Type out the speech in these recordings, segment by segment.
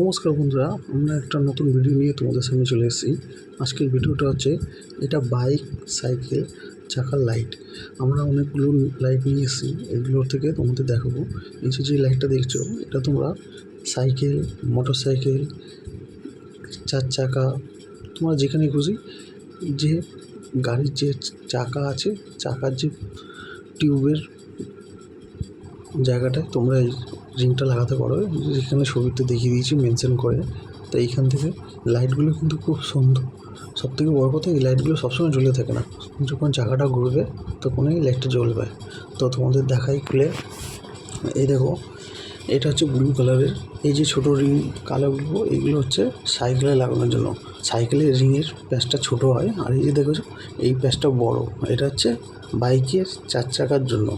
নমস্কার বন্ধুরা, আমরা একটা নতুন ভিডিও নিয়ে তোমাদের সামনে চলে এসেছি। আজকের ভিডিওটা হচ্ছে, এটা বাইক সাইকেল চাকার লাইট আমরা অনেকগুলো লাইট নিয়ে এসেছি, এগুলোর থেকে তোমাদের দেখাবো। এই যে লাইটটা দেখছ, এটা তোমরা সাইকেল মোটর সাইকেল চার চাকা, তোমরা যেখানে খুশি, যে গাড়ির যে চাকা আছে, চাকার যে টিউবের জায়গাটায় তোমরা এই রিংটা লাগাতে পারো। যেখানে ছবিতে দেখিয়ে দিয়েছি, মেনশন করে। তো এইখান থেকে লাইটগুলো কিন্তু খুব সুন্দর। সব থেকে বড় কথা, এই লাইটগুলো সবসময় জ্বলে থাকে না। যখন চাকাটা ঘুরবে তখন এই লাইটটা জ্বলবে। তো তোমাদের দেখাই খুলে এই দেখো, এটা হচ্ছে ব্লু কালারের এই যে ছোটো রিং কালোগুলো এইগুলো হচ্ছে সাইকেলে লাগানোর জন্য। সাইকেলের রিংয়ের প্যাচটা ছোট হয়। আর এই যে দেখো, এই প্যাঁচটা বড়। এটা হচ্ছে বাইকের চার চাকার জন্য।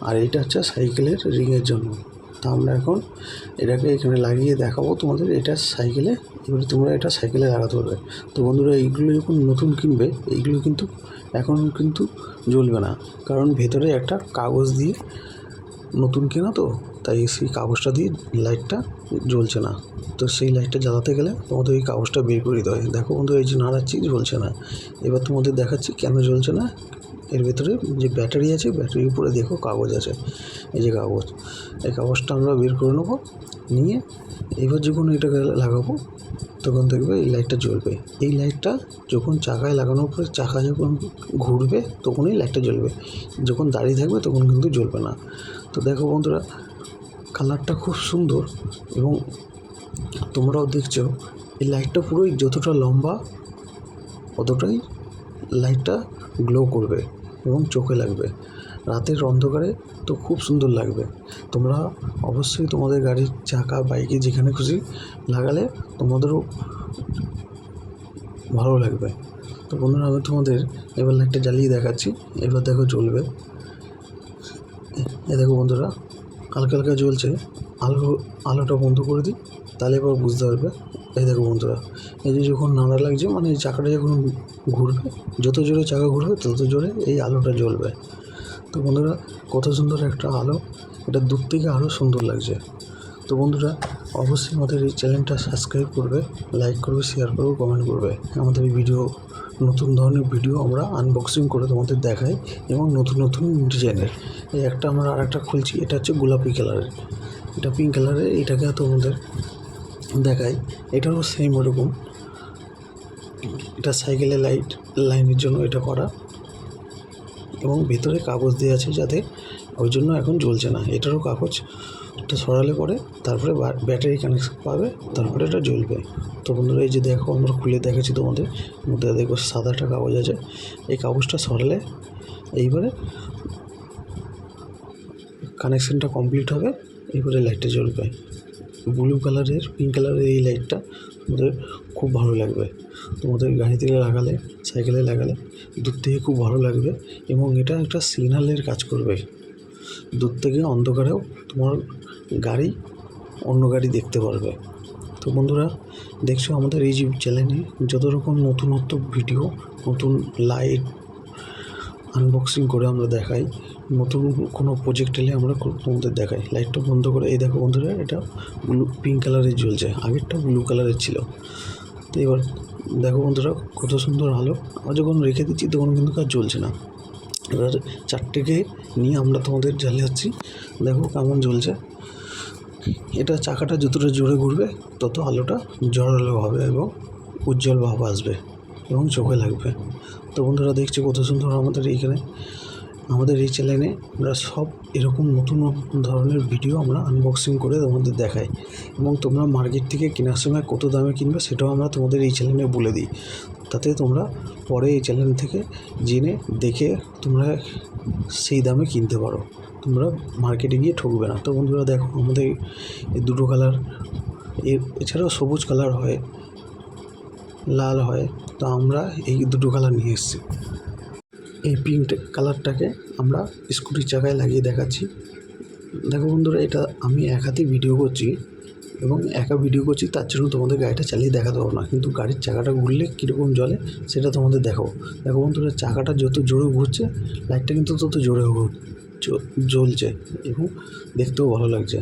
আর এটা হচ্ছে সাইকেলের রিংয়ের জন্য। তা আমরা এখন এটাকে এখানে লাগিয়ে দেখাবো তোমাদের এটা সাইকেলে, এবারে তোমরা এটা সাইকেলে লাগাতে পারবে। তো বন্ধুরা, এইগুলো যখন নতুন কিনবে, এইগুলো কিন্তু এখন কিন্তু জ্বলবে না। কারণ ভেতরে একটা কাগজ দিয়ে নতুন কেনা তো, তাই সেই কাগজটা দিয়ে লাইটটা জ্বলছে না। তো সেই লাইটটা জ্বালাতে গেলে তোমাদের এই কাগজটা বের করে দিতে হয়। দেখো বন্ধু এই যে নাড়াচ্ছি, জ্বলছে না। এবার তোমাদের দেখাচ্ছি কেন জ্বলছে না এর ভেতরে যে ব্যাটারি আছে, ব্যাটারির উপরে দেখো কাগজ আছে। এই যে কাগজ, এই কাগজটা আমরা বের করে নেব, নিয়ে এবার যখন এটাকে লাগাবো, তখন দেখবে এই লাইটটা জ্বলবে। এই লাইটটা যখন চাকায় লাগানোর পরে, চাকা যখন ঘুরবে তখনই লাইটটা জ্বলবে। যখন দাঁড়িয়ে থাকবে, তখন কিন্তু জ্বলবে না। তো দেখো বন্ধুরা, কালারটা খুব সুন্দর এবং তোমরাও দেখছ, এই লাইটটা পুরোই যতটা লম্বা, অতটাই লাইটটা গ্লো করবে। এবং চোখে লাগবে। রাতের অন্ধকারে তো খুব সুন্দর লাগবে। তোমরা অবশ্যই তোমাদের গাড়ির চাকা, বাইকে যেখানে খুশি লাগালে তোমাদেরও ভালো লাগবে। তো বন্ধুরা, আমি তোমাদের এবার লাইটটা জ্বালিয়ে দেখাচ্ছি। এবার দেখো জ্বলবে। এ দেখো বন্ধুরা, হালকা হালকা জ্বলছে। আলো, আলোটা বন্ধ করে দিই, তাহলে এবার বুঝতে পারবে। এই দেখো বন্ধুরা, এই যে যখন নাড়া লাগছে মানে এই চাকাটা যখন ঘুরবে। যত জোরে চাকা ঘুরবে, তত জোরে এই আলোটা জ্বলবে। তো বন্ধুরা, কত সুন্দর একটা আলো। এটা দূর থেকে আরও সুন্দর লাগছে। তো বন্ধুরা, অবশ্যই আমাদের এই চ্যানেলটা সাবস্ক্রাইব করবে লাইক করবে শেয়ার করবে কমেন্ট করবে। আমাদের এই ভিডিও নতুন ধরনের ভিডিও আমরা আনবক্সিং করে তোমাদের দেখাই এবং নতুন নতুন ডিজাইনের এই একটা আমরা আর একটা খুলছি, এটা হচ্ছে গোলাপি কালারের এটা পিঙ্ক কালারের এটাকে তোমাদের দেখাই। এটারও সেম ওরকম। এটা সাইকেলের লাইট, লাইনের জন্য এটা করা। এবং ভেতরে কাগজ দেওয়া আছে যাতে ওই জন্য এখন জ্বলছে না। এটারও কাগজ, এটা সরালে পরে তারপরে ব্যাটারি কানেকশন পাবে, তারপরে এটা জ্বলবে। তো বন্ধুরা, এই যে দেখো, আমরা খুলে দেখেছি তোমাদের। মধ্যে দেখো, সাদাটা কাগজ আছে। এই কাগজটা সরালে এইবারে কানেকশানটা কমপ্লিট হবে এবারে লাইটটা জ্বলবে। ব্লু কালারের পিঙ্ক কালারের এই লাইটটা আমাদের খুব ভালো লাগবে। তোমাদের গাড়িতে লাগালে সাইকেলে লাগালে, দূর থেকে খুব ভালো লাগবে এবং এটা একটা সিগনালের কাজ করবে। দূর থেকে অন্ধকারেও তোমার গাড়ি অন্য গাড়ি দেখতে পারবে। তো বন্ধুরা, দেখছ আমাদের এই যে চ্যানেলে যত রকম নতুনত্ব ভিডিও নতুন লাইট আনবক্সিং করে আমরা দেখাই, নতুন কোনো প্রজেক্ট এলে আমরা তোমাদের দেখাই। লাইটটা বন্ধ করে, এই দেখো বন্ধুরা, এটা ব্লু পিঙ্ক কালারের জ্বলছে, আগেরটা ব্লু কালারের ছিল। তো এবার দেখো বন্ধুরা, কত সুন্দর আলো। আমরা যখন রেখে দিচ্ছি, তখন কিন্তু কাজ জ্বলছে না। এবার চারটেকে নিয়ে আমরা তোমাদের জ্বালিয়ে দেখো কেমন জ্বলছে। এটা চাকাটা যতটা জোরে ঘুরবে, তত আলোটা জোরালো হবে এবং উজ্জ্বল ভাব আসবে এবং চোখে লাগবে। তো বন্ধুরা, দেখছি কত সুন্দর আমাদের এইখানে আমাদের এই চ্যানেলে আমরা সব এরকম নতুন নতুন ধরনের ভিডিও আমরা আনবক্সিং করে তোমাদের দেখাই। এবং তোমরা মার্কেট থেকে কেনার সময় কত দামে কিনবে সেটাও আমরা তোমাদের এই চ্যানেলে বলে দিই। তাতে তোমরা পরে এই চ্যানেল থেকে জেনে, দেখে তোমরা সেই দামে কিনতে পারো। তোমরা মার্কেটে গিয়ে ঠকবে না। তো বন্ধুরা দেখো, আমাদের এই দুটো কালারের এছাড়াও সবুজ কালার হয়, লাল হয়, তো আমরা এই দুটো কালার নিয়ে এসেছি। এই পিঙ্ক কালারটাকে আমরা স্কুটির চাকায় লাগিয়ে দেখাচ্ছি। দেখো বন্ধুরা, এটা আমি এক হাতে ভিডিও করছি এবং একা ভিডিও করছি, তার জন্য তোমাদের গাড়িটা চালিয়ে দেখাতে পারব না। কিন্তু গাড়ির চাকাটা ঘুরলে কীরকম জ্বলে সেটা তোমাদের দেখো দেখো বন্ধুরা, চাকাটা যত জোরে ঘুরছে, লাইটটা কিন্তু তত জোরে জ্বলছে এবং দেখতেও ভালো লাগছে।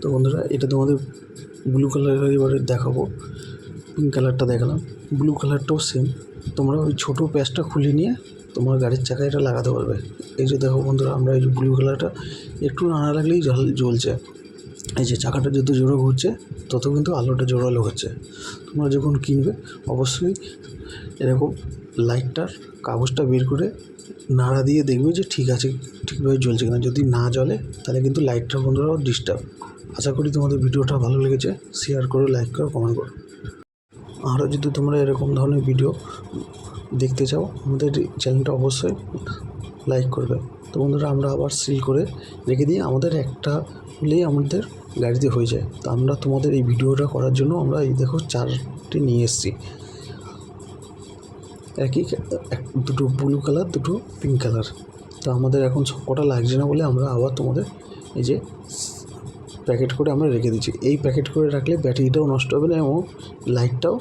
তো বন্ধুরা, এটা তোমাদের ব্লু কালারের এবারে দেখাবো। পিঙ্ক কালারটা দেখালাম। ব্লু কালারটাও সেম তোমরা ওই ছোটো প্যাচটা খুলে নিয়ে তোমার গাড়ির চাকায় এটা লাগাতে পারবে। এই যে দেখো বন্ধুরা, আমরা এই যে ব্লু কালারটা একটু নাড়া লাগলেই জল জ্বলছে। এই যে চাকাটা যত জোরে ঘুরছে, তত কিন্তু আলোটা জোরালো হচ্ছে। তোমরা যখন কিনবে, অবশ্যই এরকম লাইটটার কাগজটা বের করে নাড়া দিয়ে দেখবে যে ঠিক আছে, ঠিকভাবে জ্বলছে কিনা। যদি না জ্বলে, তাহলে কিন্তু লাইটটা বন্ধুরা ডিস্টার্ব আশা করি তোমাদের ভিডিওটা ভালো লেগেছে। শেয়ার করো লাইক করো কমেন্ট করো। আরও যদি তোমরা এরকম ধরনের ভিডিও দেখতে চাও, আমাদের চ্যানেলটা অবশ্যই লাইক করবে। তো বন্ধুরা, আমরা আবার সিল করে রেখে দিই, আমাদের একটা হলেই আমাদের গাড়িতে হয়ে যায়। তো আমরা তোমাদের এই ভিডিওটা করার জন্য আমরা এই দেখো চারটে নিয়ে এসেছি। একই দুটো ব্লু কালার দুটো পিঙ্ক কালার তো আমাদের এখন কটা লাগছে না বলে আমরা আবার তোমাদের এই যে প্যাকেট করে আমরা রেখে দিচ্ছি। এই প্যাকেট করে রাখলে ব্যাটারিটাও নষ্ট হবে না এবং লাইটটাও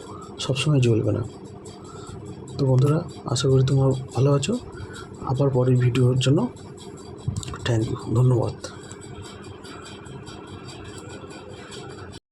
সবসময় জ্বলবে না। তো বন্ধুরা আশা করি তোমরা ভালো আছো। আবার পরের ভিডিওর জন্য থ্যাংক ইউ ধন্যবাদ।